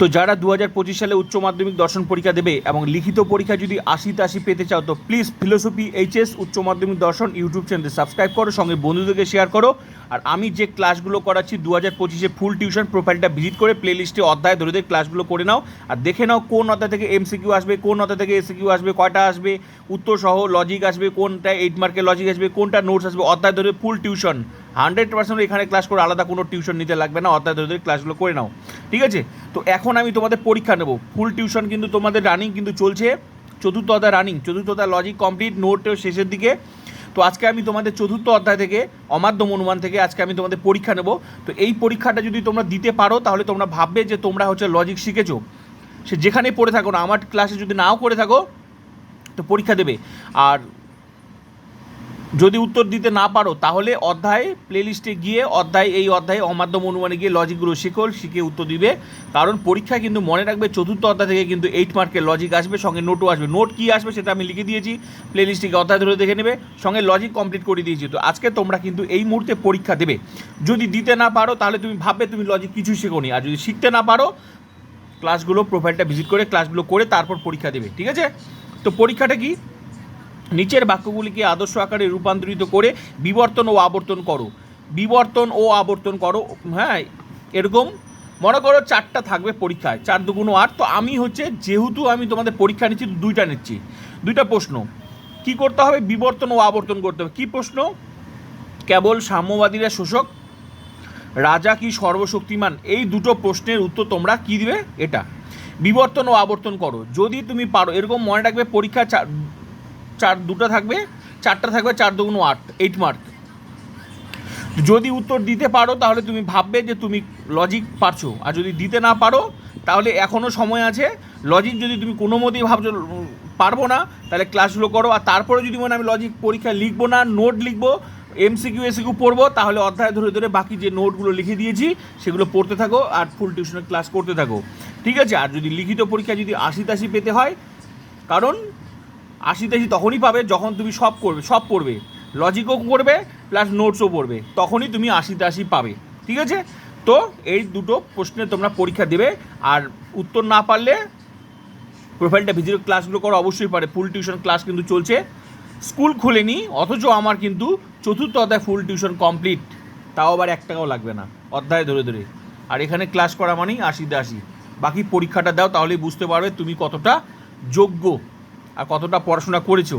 তো যারা দু হাজার পঁচিশ সালে উচ্চ মাধ্যমিক দর্শন পরীক্ষা দেবে এবং লিখিত পরীক্ষা যদি আশি তাশি পেতে চাও, তো প্লিজ ফিলোসফি এইচএস উচ্চ মাধ্যমিক দর্শন ইউটিউব চ্যানেলে সাবস্ক্রাইব করো, সঙ্গে বন্ধুদেরকে শেয়ার করো। আর আমি যে ক্লাসগুলো করাচ্ছি দু হাজার পঁচিশে ফুল টিউশন প্রোফাইলটা ভিজিট করে প্লে লিস্টে অধ্যায় ধরে ধরে ক্লাসগুলো করে নাও। আর দেখে নাও কোন অধ্যায় থেকে এমসিকিউ আসবে, কোন অধ্যায় থেকে এসিকিউ আসবে, কয়টা আসবে, উত্তর সহ লজিক আসবে, কোনটা এইট মার্কের লজিক আসবে, কোনটা নোটস আসবে, অধ্যায় ধরে ফুল টিউশন হান্ড্রেড পার্সেন্ট এখানে ক্লাস করে আলাদা কোনো টিউশন নিতে লাগবে না, অর্থাৎ ধরে ক্লাসগুলো করে নাও। ঠিক আছে? তো এখন আমি তোমাদের পরীক্ষা নেব। ফুল টিউশন কিন্তু তোমাদের রানিং কিন্তু চলছে। চতুর্থ অধ্যায় রানিং চতুর্থ অধ্যায় লজিক কমপ্লিট নোটের শেষের দিকে। তো আজকে আমি তোমাদের চতুর্থ অধ্যায় থেকে অমাধ্যম অনুমান থেকে আজকে আমি তোমাদের পরীক্ষা নেব। তো এই পরীক্ষাটা যদি তোমরা দিতে পারো, তাহলে তোমরা ভাববে যে তোমরা হচ্ছে লজিক শিখেছো। সে যেখানেই পড়ে থাকো না, আমার ক্লাসে যদি নাও করে থাকো, তো পরীক্ষা দেবে। আর যদি উত্তর দিতে না পারো, তাহলে অধ্যায় প্লেলিস্টে গিয়ে অধ্যায়, এই অধ্যায়ে অমাধ্যম অনুমানে গিয়ে লজিকগুলো শিখো, শিখে উত্তর দিবে। কারণ পরীক্ষা কিন্তু মনে রাখবে, চতুর্থ অধ্যায় থেকে কিন্তু এইট মার্কের লজিক আসবে, সঙ্গে নোটও আসবে। নোট কী আসবে সেটা আমি লিখে দিয়েছি প্লেলিস্টে অধ্যায় ধরে দেখে নেবে, সঙ্গে লজিক কমপ্লিট করে দিয়েছি তো। আজকে তোমরা কিন্তু এই মুহূর্তে পরীক্ষা দেবে। যদি দিতে না পারো, তাহলে তুমি ভাববে তুমি লজিক কিছুই শেখোনি। আর যদি শিখতে না পারো ক্লাসগুলো প্রোফাইলটা ভিজিট করে ক্লাসগুলো করে তারপর পরীক্ষা দেবে। ঠিক আছে? তো পরীক্ষাটা কি? নিচের বাক্যগুলিকে আদর্শ আকারে রূপান্তরিত করে বিবর্তন ও আবর্তন করো। বিবর্তন ও আবর্তন করো হ্যাঁ এরকম। মনে করো চারটা থাকবে পরীক্ষায়, চার দুগুণ আট। তো আমি হচ্ছে যেহেতু আমি তোমাদের পরীক্ষা নিচ্ছি দুইটা নিচ্ছি। দুইটা প্রশ্ন। কি করতে হবে? বিবর্তন ও আবর্তন করতে হবে। কী প্রশ্ন? কেবল সাম্যবাদীরা শোষক? রাজা কি সর্বশক্তিমান? এই দুটো প্রশ্নের উত্তর তোমরা কী দিবে? এটা। বিবর্তন ও আবর্তন করো। যদি তুমি পারো, এরকম মনে রাখবে পরীক্ষা চার, দুটো থাকবে, চারটা থাকবে, চার দুগুণ আট এইট মার্ক যদি উত্তর দিতে পারো, তাহলে তুমি ভাববে যে তুমি লজিক পারছ। আর যদি দিতে না পারো, তাহলে এখনও সময় আছে। লজিক যদি তুমি কোনো মতেই ভাবছ, পারব না, তাহলে ক্লাসগুলো করো। আর তারপরে যদি মনে আমি লজিক পরীক্ষা লিখব না নোট লিখব এমসিকিউ এসিকিউ পড়ব, তাহলে অধ্যায় ধরে ধরে বাকি যে নোটগুলো লিখে দিয়েছি, সেগুলো পড়তে থাকো আর ফুল টিউশনের ক্লাস করতে থাকো। ঠিক আছে? আর যদি লিখিত পরীক্ষা যদি আশি তাশি পেতে হয়, কারণ আশি তাশি তখনই পাবে যখন তুমি সব করবে, সব পড়বে। লজিকও করবে প্লাস নোটসও পড়বে। তখনই তুমি আশি তাশি পাবে। ঠিক আছে? তো এই দুটো প্রশ্নে তোমরা পরীক্ষা দেবে। আর উত্তর না পারলে প্রোফাইলটা ভিজিট ক্লাসগুলো করো, অবশ্যই পারে। ফুল টিউশন ক্লাস কিন্তু চলছে। স্কুল খুলেনি, অথচ আমার কিন্তু চতুর্থ অধ্যায় ফুল টিউশন কমপ্লিট তাও আবার এক টাকাও লাগবে না, অধ্যায় ধরে ধরে। আর এখানে ক্লাস করা মানেই আশিতে আশি। বাকি পরীক্ষাটা দাও, তাহলেই বুঝতে পারবে তুমি কতটা যোগ্য। আর কতটা পড়াশোনা করেছ?